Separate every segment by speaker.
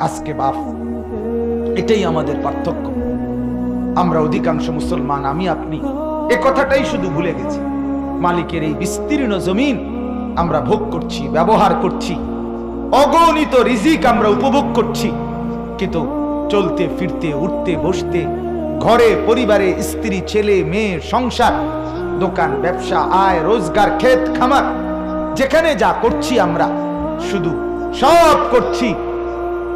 Speaker 1: আজকে বাপ, এটাই আমাদের পার্থক্য। আমরা অধিকাংশ মুসলমান, আমি, আপনি, এ কথাটাই শুধু ভুলে গেছি। মালিকের এই বিস্তীর্ণ জমিন আমরা ভোগ করছি, ব্যবহার করছি, অগণিত রিজিক আমরা উপভোগ করছি। কিন্তু চলতে, ফিরতে, উঠতে, বসতে, ঘরে, পরিবারে, স্ত্রী, ছেলে, মেয়ে, সংসার, দোকান, ব্যবসা, আয়, রোজগার, ক্ষেত খামার, যেখানে যা করছি আমরা, শুধু সব করছি।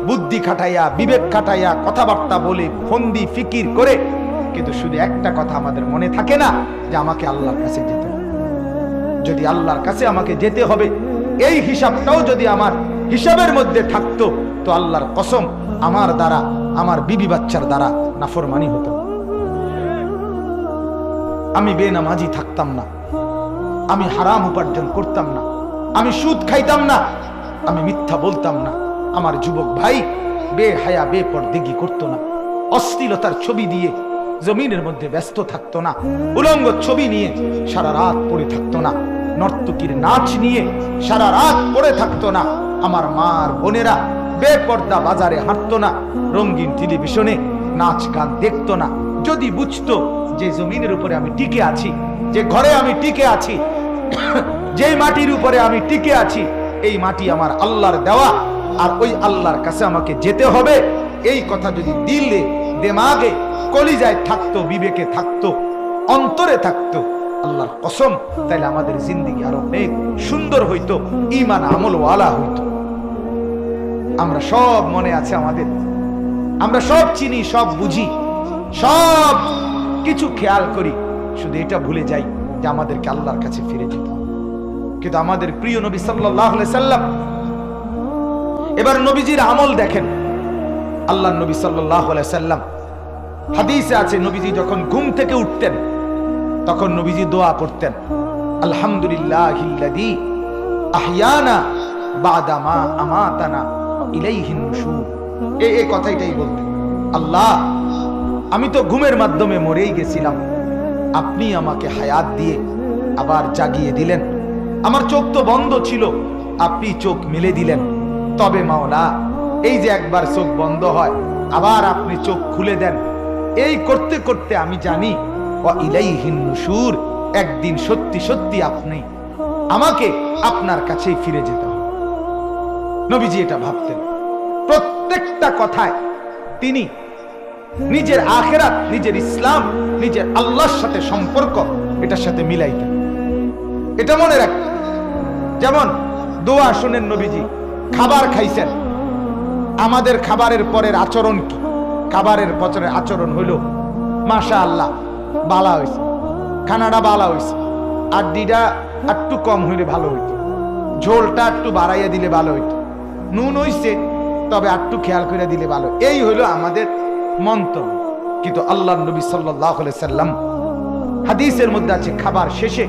Speaker 1: বুদ্ধি খাটাইয়া, বিবেক খাটাইয়া কথাবার্তা বলে ফন্দি ফিকির করে। কিন্তু শুধু একটা কথা আমাদের মনে থাকে না, যে আমাকে আল্লাহর কাছে যেতে হবে। যদি আল্লাহর কাছে আমাকে যেতে হবে, এই হিসাবটাও যদি আমার হিসাবের মধ্যে থাকতো, তো আল্লাহর কসম আমার দ্বারা, আমার বিবি বাচ্চার দ্বারা নাফরমানি হতো। আমি বেনামাজি থাকতাম না। আমি হারাম উপার্জন করতাম না। আমি সুদ খাইতাম না। আমি মিথ্যা বলতাম না। আমার যুবক ভাই বে হায়া, বে পর্দিগি করতো না। অশ্লীলতার ছবি দিয়ে জমিনের মধ্যে ব্যস্ত থাকতো না। উলঙ্গ ছবি নিয়ে সারা রাত পড়ে থাকতো না। নর্তকীর নাচ নিয়ে সারা রাত পড়ে থাকতো না। আমার মার বোনেরা বেপর্দা বাজারে হাঁটতো না। রঙিন টেলিভিশনে নাচ গান দেখতো না। যদি বুঝতো যে জমিনের উপরে আমি টিকে আছি, যে ঘরে আমি টিকে আছি যেই মাটির উপরে আমি টিকে আছি, এই মাটি আমার আল্লাহর দেওয়া। আর ওই আল্লাহর কাছে আমাকে যেতে হবে। এই কথা যদি দিলে, দেমাগে, কলিজায় থাকতো, বিবেকে থাকতো, অন্তরে থাকতো, আল্লাহর কসম, তাহলে আমাদের জিন্দিগি আরও অনেক সুন্দর হইতো ইমান আমল ওয়ালা হইতো। আমরা সব মনে আছে আমাদের। আমরা সব চিনি, সব বুঝি, সব কিছু খেয়াল করি। শুধু এটা ভুলে যাই যে আমাদেরকে আল্লাহর কাছে ফিরে যেতে কিন্তু আমাদের প্রিয় নবী সাল্লাহ সাল্লাম এবার নবীজির আমল দেখেন। আল্লাহ নবী সাল্লাম হাদিসে আছে, নবীজি যখন ঘুম থেকে উঠতেন, তখন নবীজি দোয়া করতেন আলহামদুলিল্লাহ এ কথাইটাই বলতেন, আল্লাহ, আমি তো ঘুমের মাধ্যমে মরেই গেছিলাম। আপনি আমাকে হায়াত দিয়ে আবার জাগিয়ে দিলেন। আমার চোখ তো বন্ধ ছিল, আপনি চোখ মেলে দিলেন। তবে মাওলা, এই যে একবার চোখ বন্ধ হয়, আবার আপনি চোখ খুলে দেন। এই করতে করতে আমি জানি নুশুর, একদিন সত্যি সত্যি আপনি, আমাকে আপনার কাছেই ফিরে যেতে হবে। নবীজি এটা ভাবতেন। প্রত্যেকটা কথায় তিনি নিজের আখেরাত, নিজের ইসলাম, নিজের আল্লাহর সাথে সম্পর্ক, এটার সাথে মিলাইতেন। এটা মনে রাখতেন যেমন দোয়া শুনেন নবীজি খাবার খাইছেন। আমাদের খাবারের পরের আচরণ কি? খাবারের পচনের আচরণ হইল মাশা আল্লাহ বালা হয়েছে খানাটা বালা হয়েছে আর ডিটা একটু কম হইলে ভালো হইতো। ঝোলটা একটু বাড়াইয়া দিলে ভালো হইতো। নুন হইছে, তবে একটু খেয়াল করে দিলে ভালো। এই হইল আমাদের মন্তব্য কিন্তু আল্লাহ নবী সাল্লাহ সাল্লাম হাদিসের মধ্যে আছে, খাবার শেষে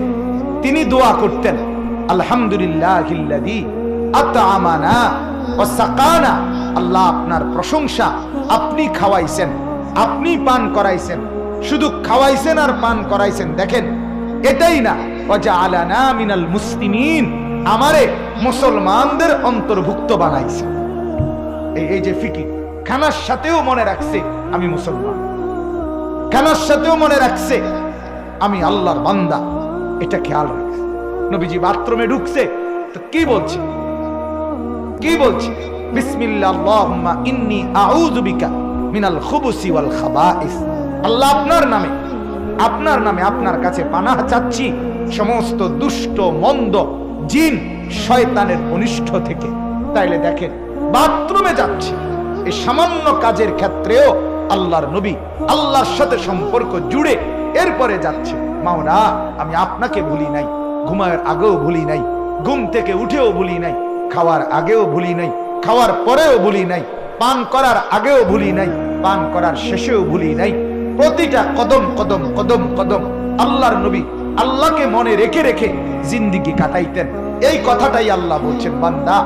Speaker 1: তিনি দোয়া করতেন আলহামদুলিল্লাহ আল্লাহ আপনার প্রশংসা আপনি খাওয়াইছেন, আপনি পান করাইছেন, শুধু খাওয়াইছেন আর পান করাইছেন, দেখেন, এটাই না। আলানা মিনাল মুসলিমিন, আমারে মুসলমানদের অন্তর্ভুক্ত বানাইছে। এই যে ফিকির, খানার সাথেও মনে রাখছে আমি মুসলমান। খানার সাথেও মনে রাখছে আমি আল্লাহর বান্দা। এটা খেয়াল রাখছে। নবীজি বাথরুমে ঢুকছে, তো কি বলছে? কি বলছে? আপনার নামে আপনার নামে আপনার কাছে পানাহ চাচ্ছি সমস্ত দুষ্ট, মন্দ জিন শয়তানের অনিষ্ট থেকে। তাইলে দেখেন, বাথরুমে যাচ্ছে। এই সামান্য কাজের ক্ষেত্রেও আল্লাহর নবী আল্লাহর সাথে সম্পর্ক জুড়ে এরপরে যাচ্ছে। মাওনা আমি আপনাকে ভুলি নাই, ঘুমায়ের আগেও ভুলি নাই, ঘুম থেকে উঠেও ভুলি নাই খাওয়ার আগেও ভুলি নাই, খাওয়ার পরেও ভুলি নাই, পান করার আগেও ভুলি নাই, পান করার শেষেও ভুলি নাই। প্রতিটা কদম কদম কদম কদম আল্লাহর নবী আল্লাহকে মনে রেখে রেখে জিন্দিগি কাটাইতেন। এই কথাটাই আল্লাহ বলছেন, বান্দা,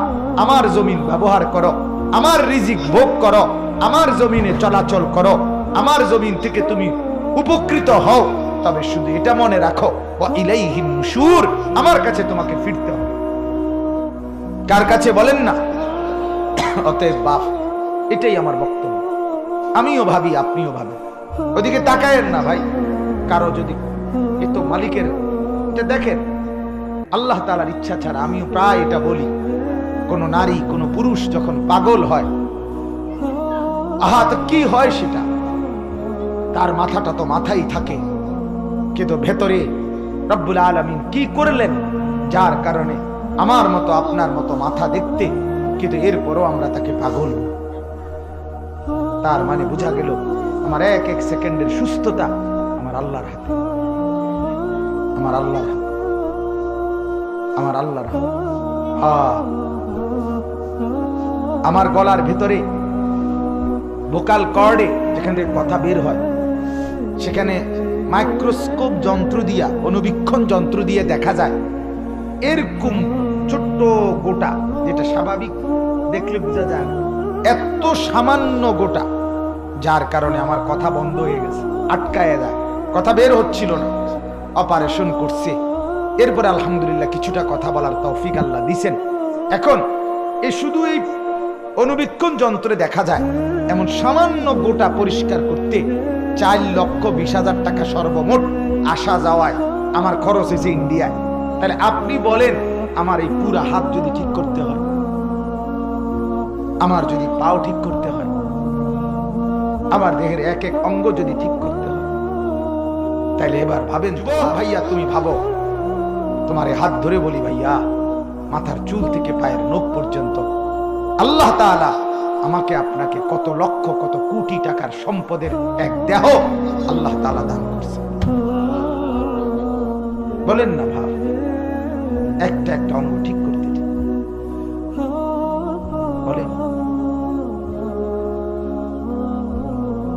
Speaker 1: আমার জমিন ব্যবহার করো, আমার রিজিক ভোগ করো, আমার জমিনে চলাচল করো, আমার জমিন থেকে তুমি উপকৃত হও, তবে শুধু এটা মনে রাখো ইলাইহিন সুর আমার কাছে তোমাকে ফিরতে হবে। কার কাছে বলেন না? অতএব বাপ, এটাই আমার বক্তব্য। আমিও ভাবি, আপনিও ভাবেন। ওদিকে তাকায়েন না ভাই। কারও যদি এ তো মালিকের এটা দেখেন, আল্লাহ তালার ইচ্ছা ছাড়া আমিও প্রায় এটা বলি। কোন নারী, কোন পুরুষ যখন পাগল হয়, আহা, তো কি হয় সেটা? তার মাথাটা তো মাথাই থাকে। কিন্তু ভেতরে রব্বুল আলমিন কি করলেন? যার কারণে আমার মতো, আপনার মতো মাথা দেখতে, কিন্তু এরপরও আমরা তাকে পাগল। তার মানে বোঝা গেল, আমার এক এক সেকেন্ডের সুস্থতা আমার আল্লাহর হাতে। আমার আল্লাহর হাতে। আমার আল্লাহর হ্যাঁ। আমার গলার ভেতরে ভোকাল কর্ডে যেখান থেকে কথা বের হয়, সেখানে মাইক্রোস্কোপ যন্ত্র দিয়া অনুবীক্ষণ যন্ত্র দিয়ে দেখা যায়, এরকম ছোট্ট গোটা, যেটা স্বাভাবিক, দেখলে বোঝা যায় না। এত সামান্য গোটা, যার কারণে আমার কথা বন্ধ হয়ে গেছে, আটকায় যায়। কথা বের হচ্ছিল না। অপারেশন করছে। এরপরে আলহামদুলিল্লাহ কিছুটা কথা বলার তৌফিক আল্লাহ দিছেন। এখন, এ শুধু এই অনুবীক্ষণ যন্ত্রে দেখা যায় এমন সামান্য গোটা পরিষ্কার করতে চার লক্ষ বিশ হাজার টাকা সর্বমোট আসা যাওয়ায় আমার খরচ হয়েছে ইন্ডিয়ায়। তাহলে আপনি বলেন আমার এই পুরা হাত যদি ঠিক করতে হয়, আমার যদি পাও ঠিক করতে হয়, আমার দেহের এক এক অঙ্গ যদি ঠিক করতে হয় তাহলে এবার ভাবেন ভাইয়া, তুমি ভাবো, তোমার হাত ধরে বলি ভাইয়া, মাথার চুল থেকে পায়ের নখ পর্যন্ত আল্লাহ তাআলা আমাকে আপনাকে কত লক্ষ, কত কোটি টাকার সম্পদের এক দেহ আল্লাহ তাআলা দান করছে বলেন না ভাব। একটা একটা অঙ্গ ঠিক করতে। বলেন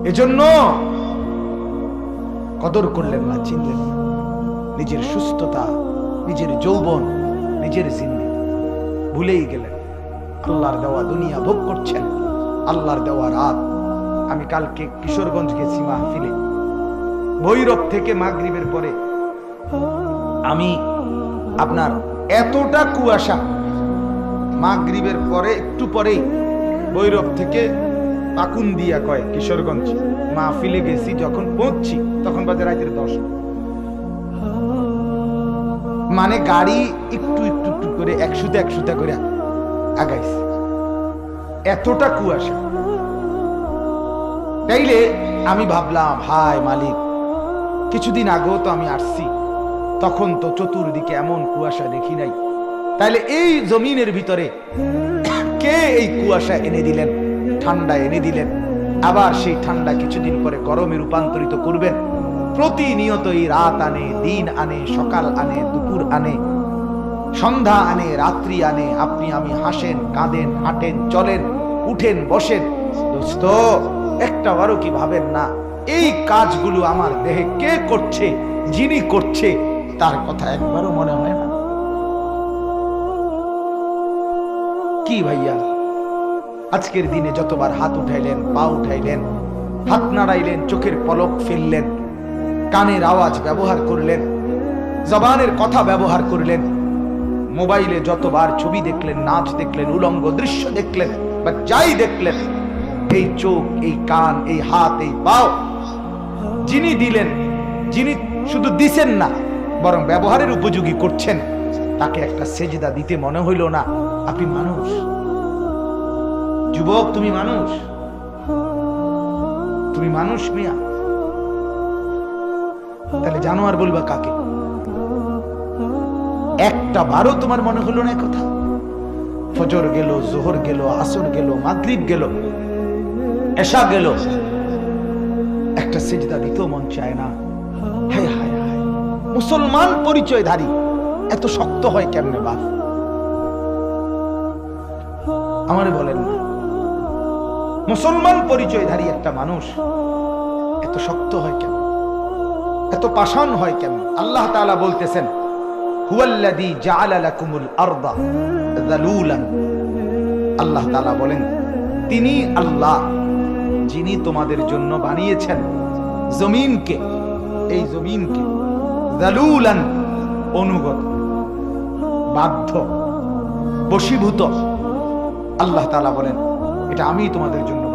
Speaker 1: এজন্য কদর করলেন না, চিনলেন নিজের সুস্থতা, নিজের যৌবন, নিজের জিন্দি। ভুলেই গেলেন। আল্লাহর দেওয়া দুনিয়া ভোগ করছেন। আল্লাহর দেওয়া রাত। আমি কালকে কিশোরগঞ্জ গেছি মাহফিলে। ভৈরব থেকে মাগরিবের পরে আমি আপনার এতটা কুয়াশা। মাগরিবের পরে, একটু পরেই ভৈরব থেকে পাকুন দিয়া কয় কিশোরগঞ্জ, মাহফিলে গেছি, যখন পৌঁছছি তখন বাজে রাতের দশ মানে গাড়ি একটু একটু একটু করে একশোতে একশোতে করে আগাইছে। এতটা কুয়াশা। তাইলে আমি ভাবলাম, হায় মালিক, কিছুদিন আগেও তো আমি আসছি। তখন তো চতুর্দিকে এমন কুয়াশা দেখি নাই। তাইলে এই জমিনের ভিতরে কে এই কুয়াশা এনে দিলেন, ঠান্ডা এনে দিলেন? আবার সেই ঠান্ডা কিছুদিন পরে গরমে রূপান্তরিত করবেন। প্রতিনিয়ত এই রাত আনে, দিন আনে, সকাল আনে, দুপুর আনে, সন্ধ্যা আনে, রাত্রি আনে, আপনি আমি হাসেন, কাঁদেন, হাঁটেন, চলেন, উঠেন, বসেন। দোস্ত, একটা বারো কি ভাবেন না? এই কাজগুলো আমার দেহে কে করছে, যিনি করছে তার কথা একবারও মনে হয় না। কি ভাইয়া? আজকের দিনে যতবার হাত উঠাইলেন, পা উঠাইলেন, হাত নাড়াইলেন, চোখের পলক ফেললেন, কানের আওয়াজ ব্যবহার করলেন, জবানের কথা ব্যবহার করলেন, মোবাইলে যতবার ছবি দেখলেন, নাচ দেখলেন, উলঙ্গ দৃশ্য দেখলেন, বা যাই দেখলেন, এই চোখ, এই কান, এই হাত, এই পাও, যিনি দিলেন, যিনি শুধু দিছেন না বরং ব্যবহারের উপযোগী করছেন। তাকে একটা সেজদা দিতে মনে হইল না। আপনি মানুষ। যুবক, তুমি মানুষ। তুমি মানুষ, মিয়া। তাহলে জানোয়ার বলবা কাকে? একটা বারও তোমার মনে হলো না কথা? ফজর গেল, জোহর গেল, আসর গেল, মাগরিব গেল এসা গেল। একটা সেজদা দিতেও মন চায় না। মুসলমান পরিচয়ধারী। এত শক্ত হয় কেমনে বাপ আমারে বলেন মুসলমান পরিচয়ধারী একটা মানুষ এত শক্ত হয় কেন এত পাষাণ হয় কেন আল্লাহ তাআলা বলতেছেন আল্লাহ বলেন, তিনি আল্লাহ, যিনি তোমাদের জন্য বানিয়েছেন জমিনকে, এই জমিনকে অনুগত বাধ্য বশীভূত। আল্লাহ তালা বলেন এটা আমি তোমাদের জন্য